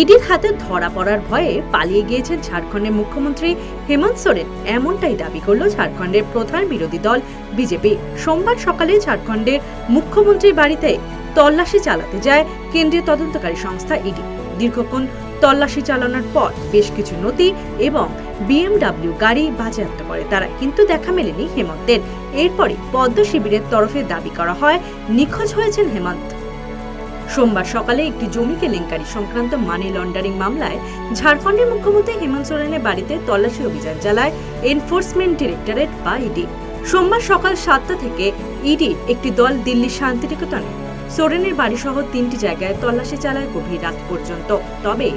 ইডির হাতে ধরা পড়ার ভয়ে পালিয়ে গিয়েছেন ঝাড়খণ্ডের মুখ্যমন্ত্রী হেমন্ত সোরেন। এমনটাই দাবি করল ঝাড়খণ্ডের প্রধান বিরোধী দল বিজেপি। সোমবার সকালে ঝাড়খণ্ডের মুখ্যমন্ত্রীর বাড়িতে তল্লাশি চালাতে যায় কেন্দ্রীয় তদন্তকারী সংস্থা ইডি। দীর্ঘক্ষণ তল্লাশি চালানোর পর বেশ কিছু নথি এবং বিএমডাব্লিউ গাড়ি বাজেয়াপ্ত করে তারা, কিন্তু দেখা মেলেনি হেমন্তের। এরপরে পদ্ম শিবিরের তরফে দাবি করা হয়, নিখোঁজ হয়েছেন হেমন্ত। সোমবার সকালে একটি জমি কেলেঙ্কারি সংক্রান্ত মানি লন্ডারিং মামলায় ঝাড়খণ্ডের মুখ্যমন্ত্রী হেমন্ত সোরেনের বাড়িতে তল্লাশি অভিযান চালায় এনফোর্সমেন্ট ডিরেক্টরেট বা ইডি সোমবার সকাল সাতটা থেকে ইডি একটি দল দিল্লির শান্তিনিকেতনে সোরেনের বাড়ি সহ তিনটি জায়গায় তল্লাশি চালায় গভীর রাত পর্যন্ত। তবে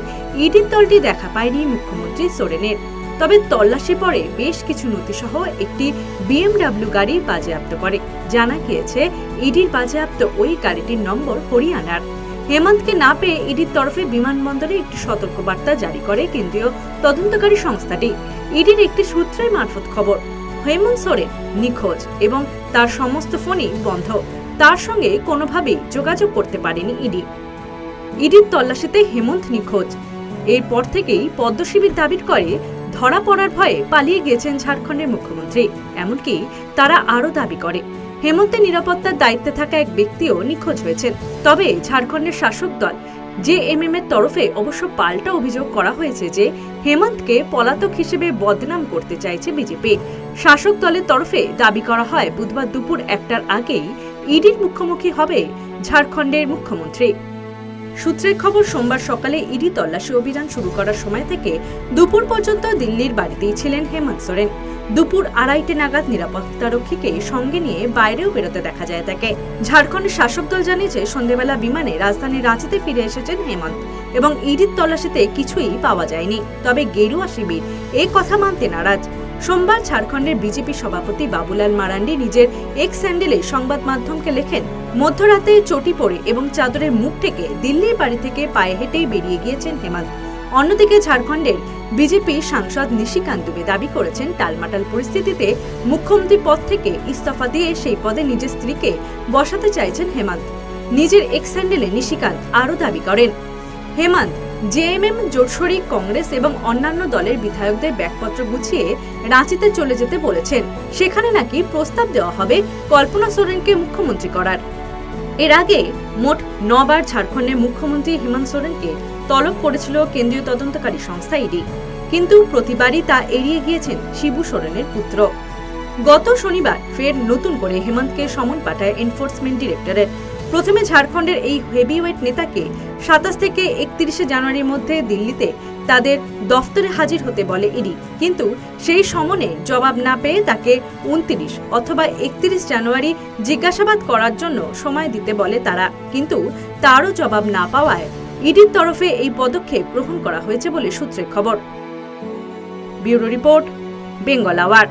ইডির দলটি দেখা পায়নি মুখ্যমন্ত্রী সোরেনের। তবে তল্লাশি পরে বেশ কিছু নথিসহ একটি বিএমডাব্লিউ গাড়ি বাজেয়াপ্ত করে। জানা গিয়েছে, ইডির বাজেয়াপ্ত ওই গাড়িটির নম্বর হরিয়ানার। হেমন্তকে না পেয়ে ইডির তরফে বিমানবন্দরে একটি সতর্কবার্তা জারি করে কেন্দ্রীয় তদন্তকারী সংস্থাটি। ইডির একটি সূত্রের মারফত খবর, হেমন্ত সোরেন নিখোঁজ এবং তার সমস্ত ফোনই বন্ধ। তার সঙ্গে কোনোভাবেই যোগাযোগ করতে পারেনি ইডি। ইডির তল্লাশিতে হেমন্ত নিখোঁজ। এরপর থেকেই পদ্মশিবির দাবি করে ধরা পড়ার ভয়ে পালিয়ে গিয়েছেন ঝাড়খণ্ডের মুখ্যমন্ত্রী। এমনকি তারা আরও দাবি করে, হেমন্তের নিরাপত্তার দায়িত্বে থাকা এক ব্যক্তিও নিখোঁজ হয়েছেন। তবে ঝাড়খণ্ডের শাসক দল, জেএমএম এর তরফে অবশ্য পাল্টা অভিযোগ করা হয়েছে যে, হেমন্তকে পলাতক হিসেবে বদনাম করতে চাইছে বিজেপি। শাসক দলের তরফে দাবি করা হয়, বুধবার দুপুর একটার আগেই ইডির মুখোমুখি হবে ঝাড়খণ্ডের মুখ্যমন্ত্রী। সূত্রের খবর, সোমবার সকালে ইডি তল্লাশি অভিযান শুরু করার সময় থেকে দুপুর পর্যন্ত দিল্লির বাড়িতেই ছিলেন হেমন্ত সোরেন। দুপুর আড়াইটে নাগাদ নিরাপত্তারক্ষীকে সঙ্গে নিয়ে বাইরেও বেরোতে দেখা যায় তাকে। ঝাড়খণ্ডের শাসক দল জানিয়েছে, সন্ধেবেলা বিমানে রাজধানী রাঁচিতে ফিরে এসেছেন হেমন্ত এবং ইডির তল্লাশিতে কিছুই পাওয়া যায়নি। তবে গেরুয়া শিবির, এ কথা মানতে নারাজ। সোমবার ঝাড়খণ্ডের বিজেপি সভাপতি বাবুলাল মারান্ডি নিজের এক্স স্যান্ডেলে সংবাদ মাধ্যমকে লেখেন মধ্যরাতে চটি পড়ে এবং চাদরের মুখ থেকে দিল্লির বাড়ি থেকে পায়ে হেঁটেই বেরিয়ে গিয়েছেন হেমন্ত অন্যদিকে ঝাড়খণ্ডের বিজেপি সাংসদ নিশিকান্ত দুবে দাবি করেছেন, টালমাটাল পরিস্থিতিতে মুখ্যমন্ত্রী পদ থেকে ইস্তফা দিয়ে সেই পদে নিজের স্ত্রীকে বসাতে চাইছেন হেমন্ত। নিজের এক্স স্যান্ডেলে নিশিকান্ত আরও দাবি করেন। হেমন্ত জেএমএম জোটশরিক কংগ্রেস এবং অন্যান্য দলের বিধায়কদের ব্যাগপত্র গুছিয়ে রাঁচিতে চলে যেতে বলেছেন। সেখানে নাকি প্রস্তাব দেওয়া হবে, কল্পনা সোরেনকে মুখ্যমন্ত্রী করার। এর আগে মোট নবার ঝাড়খণ্ডের মুখ্যমন্ত্রী হেমন্ত সোরেনকে তলব করেছিল কেন্দ্রীয় তদন্তকারী সংস্থা ইডি। কিন্তু প্রতিবারই তা এড়িয়ে গিয়েছেন শিবু সোরেনের পুত্র। গত শনিবার ফের নতুন করে হেমন্তকে সমন পাঠায় এনফোর্সমেন্ট ডিরেক্টরেট প্রথমে ঝাড়খণ্ডের এই হেভিওয়েট নেতাকে সাতাশ থেকে একত্রিশে জানুয়ারির মধ্যে দিল্লিতে তাদের দফতরে হাজির হতে বলে ইডি। কিন্তু সেই সমনে জবাব না পেয়ে তাকে উনত্রিশ অথবা একত্রিশ জানুয়ারি জিজ্ঞাসাবাদ করার জন্য সময় দিতে বলে তারা। কিন্তু তারও জবাব না পাওয়ায় ইডির তরফে এই পদক্ষেপ গ্রহণ করা হয়েছে বলে সূত্রে খবর। Bureau report, Bengal hour.